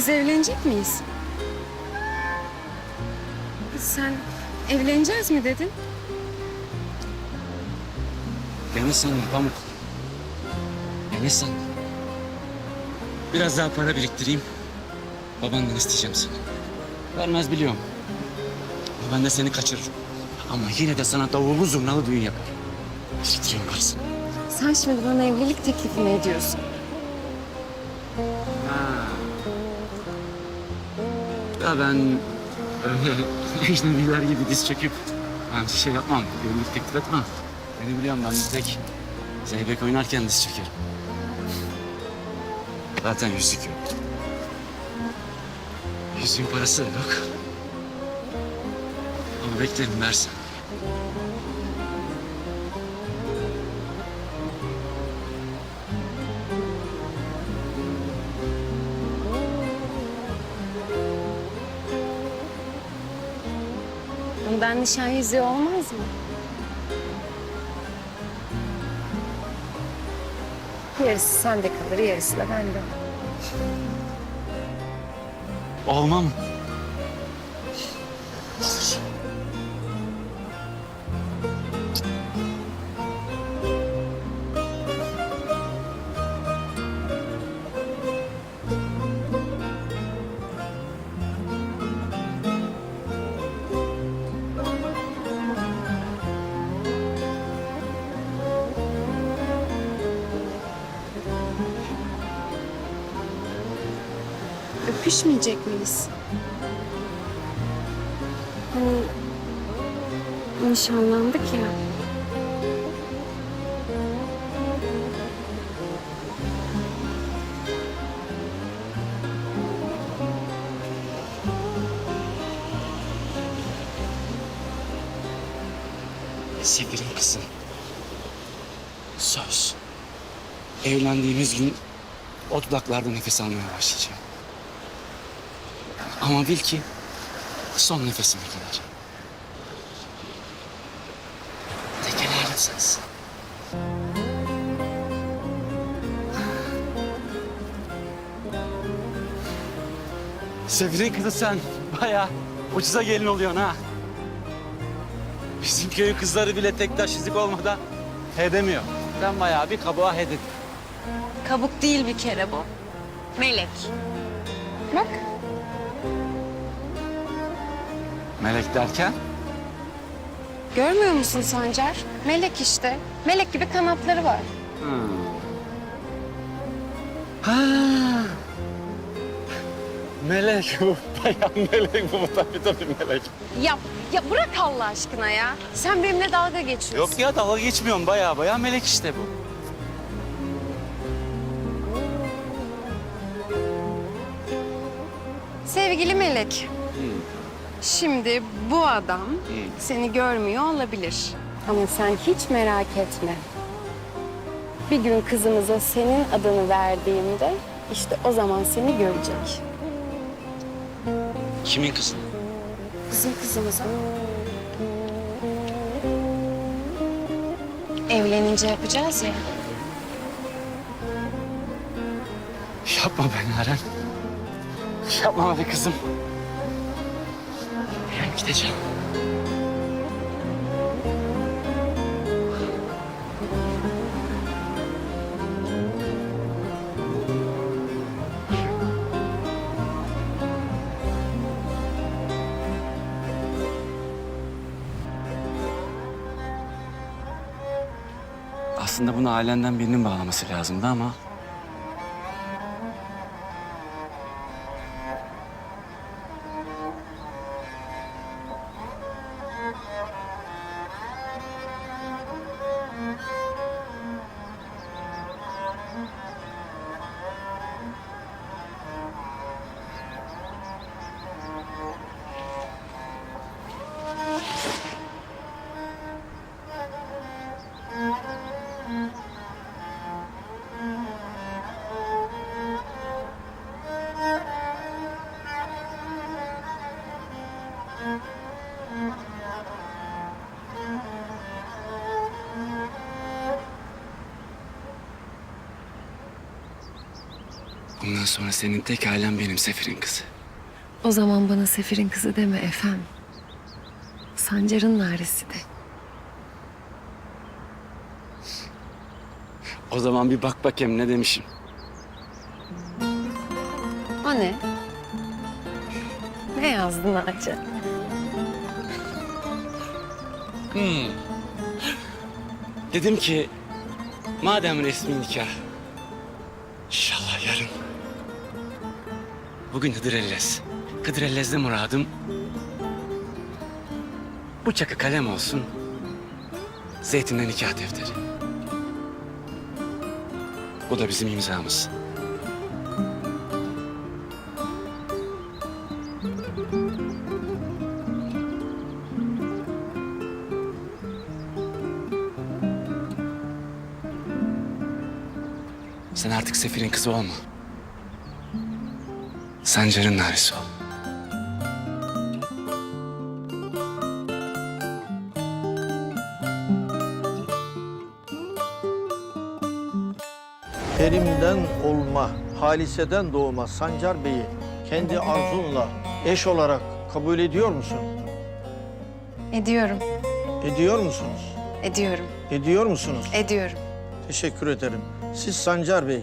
biz evlenecek miyiz? Sen evleneceğiz mi dedin? Dene sen Pamuk. Dene sen. Biraz daha para biriktireyim. Babandan isteyeceğim seni. Vermez biliyorum. Ben de seni kaçırırım. Ama yine de sana davullu zurnalı düğün yaparım. Biriktireyim parasını. Sen şimdi bana evlilik teklifi mi ediyorsun? Ya ben öyle ecnebiler gibi diz çöküp ben şey yapmam, evlilik teklif etmem. Beni biliyorum ben bir tek zeybek oynarken diz çökerim. Zaten yüzük yok. Yüzüğün parası da yok. Ama beklerim versen. Bundan nişan yüzüğü olmaz mı? Yarısı sende kalır, yarısı da bende. Olmam. Öpüşmeyecek miyiz? Hani nişanlandık ya. Sevgilim kızım. Söz. Evlendiğimiz gün o dudaklarda nefes almaya başlayacağım. Ama bil ki son nefesime kadar. Tek helalim sensin. Kızı sen bayağı ucuza gelin oluyorsun ha. Bizim köyün kızları bile tek taş yüzük olmadan he demiyor. Sen bayağı bir kabuğa he dedin. Kabuk değil bir kere bu. Melek. Bak. Melek derken? Görmüyor musun Sancar? Melek işte. Melek gibi kanatları var. Ha. Melek bu. Bayağı melek bu. Tabii tabii melek. Ya, ya bırak Allah aşkına ya. Sen benimle dalga geçiyorsun. Yok ya dalga geçmiyorum. Bayağı bayağı melek işte bu. Sevgili Melek. Şimdi bu adam seni görmüyor olabilir. Ama sen hiç merak etme. Bir gün kızımıza senin adını verdiğimde işte o zaman seni görecek. Kimin kızı? Bizim kızımıza. Evlenince yapacağız ya. Yapma be Naren. Yapma be kızım. Gideceğim. Aslında bunu ailenden birinin bağlaması lazımdı ama Bundan sonra senin tek ailen benim Sefir'in kızı. O zaman bana Sefir'in kızı deme efem. Sancar'ın naresi de. O zaman bir bak bakayım ne demişim. O ne? Ne yazdın Naci? Hacı? Dedim ki madem resmi nikah inşallah yarın. Bugün Hıdrellez. Hıdrellez'de muradım bu çakı kalem olsun. Zeytin'den nikah defteri. Bu da bizim imzamız. Sen artık Sefir'in kızı olma. Sancar'ın narisi ol. Kerim'den olma, Halise'den doğma Sancar Bey'i kendi arzunla eş olarak kabul ediyor musun? Ediyorum, Ediyor musunuz? ediyorum, Ediyor musunuz? ediyorum. Teşekkür ederim. Siz Sancar Bey,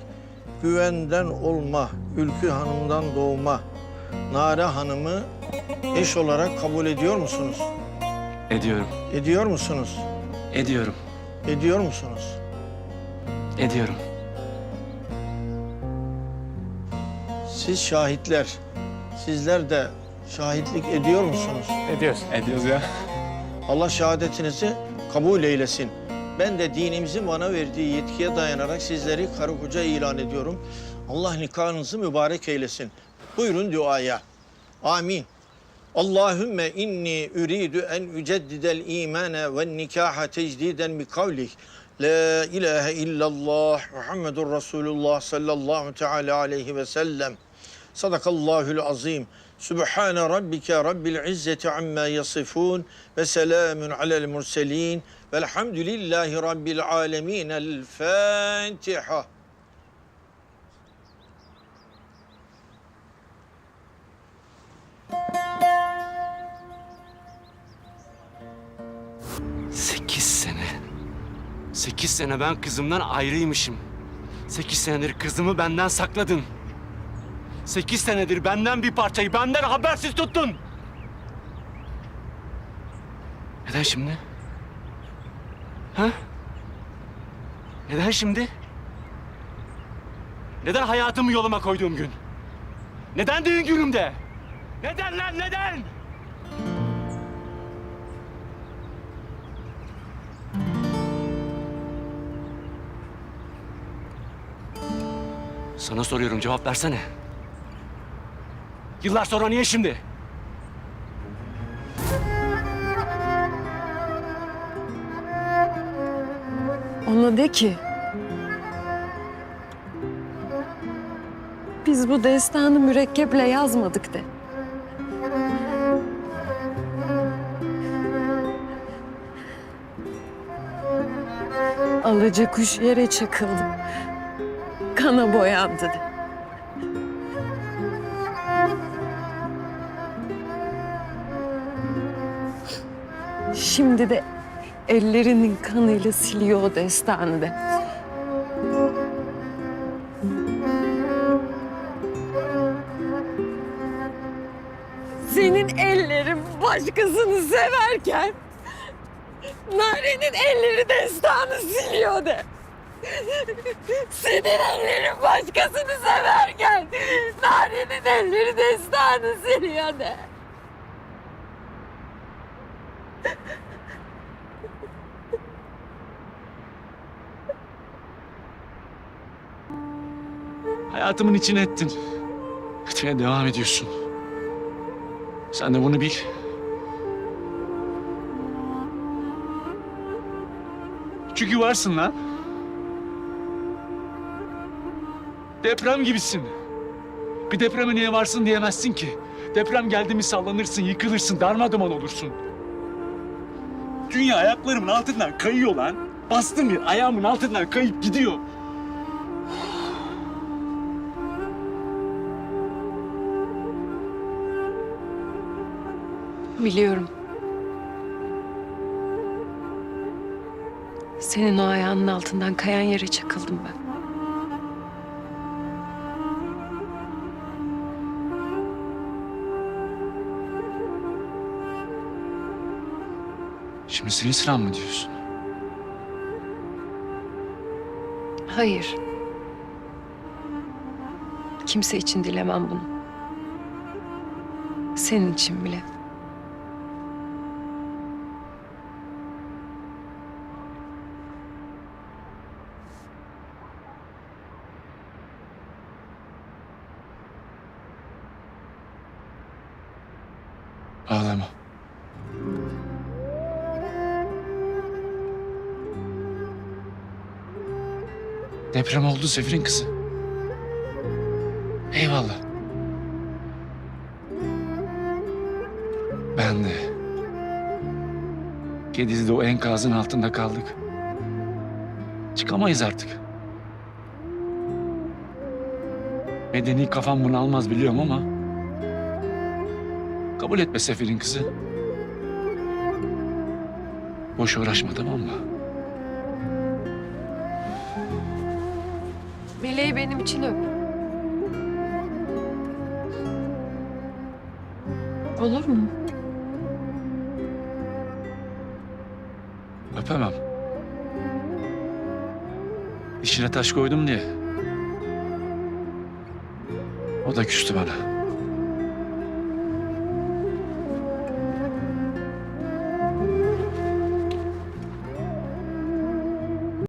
güvenden olma, Ülkü Hanım'dan doğma Nare Hanım'ı eş olarak kabul ediyor musunuz? Ediyorum. Ediyor musunuz? Ediyorum. Ediyor musunuz? Ediyorum. Siz şahitler, sizler de şahitlik ediyor musunuz? Ediyoruz. Ediyoruz ya. Allah şehadetinizi kabul eylesin. Ben de dinimizin bana verdiği yetkiye dayanarak sizleri karı koca ilan ediyorum. Allah nikahınızı mübarek eylesin. Buyurun duaya. Amin. Allahümme inni üridü en üceddidel imane ve nikaha tecdiden bi kavlik. La ilahe illallah Muhammedur Resulullah sallallahu teala aleyhi ve sellem. Sadakallahul azim. Sübhane rabbike rabbil izzeti amma yasifun ve selamun alel murselin velhamdülillahi rabbil alemin. El Fatiha. Sekiz sene. Sekiz sene ben kızımdan ayrıymışım. Sekiz senedir kızımı benden sakladın. Sekiz senedir benden bir parçayı benden habersiz tuttun. Neden şimdi? Ha? Neden şimdi? Neden hayatımı yoluma koyduğum gün? Neden düğün günümde? Neden lan neden? Sana soruyorum cevap versene. Yıllar sonra niye şimdi? Ona de ki... Biz bu destanı mürekkeple yazmadık de. Alıcı kuş yere çakıldı. Kana boyandı de. Şimdi de ellerinin kanıyla siliyor o destanı de. Senin ellerin başkasını severken Nare'nin elleri destanı siliyor de. Senin ellerin başkasını severken Nare'nin elleri destanı siliyor de. Hayatımın içine ettin. Etmeye devam ediyorsun. Sen de bunu bil. Çünkü varsın lan. Deprem gibisin. Bir depreme niye varsın diyemezsin ki. Deprem geldi mi sallanırsın, yıkılırsın, darmadağın olursun. Dünya ayaklarımın altından kayıyor lan. Bastım bir ayağımın altından kayıp gidiyor. Biliyorum. Senin o ayağının altından kayan yere çakıldım ben. Şimdi senin sıran mı diyorsun? Hayır. Kimse için dilemem bunu. Senin için bile. Ağlama. Deprem oldu Sefer'in kızı. Eyvallah. Ben de. Gediz'de o enkazın altında kaldık. Çıkamayız artık. Medeni kafam bunu almaz biliyorum ama... Kabul etme Sefer'in kızı. Boş uğraşma tamam mı? Meleği benim için öp. Olur mu? Öpemem. İçine taş koydum diye. O da küstü bana.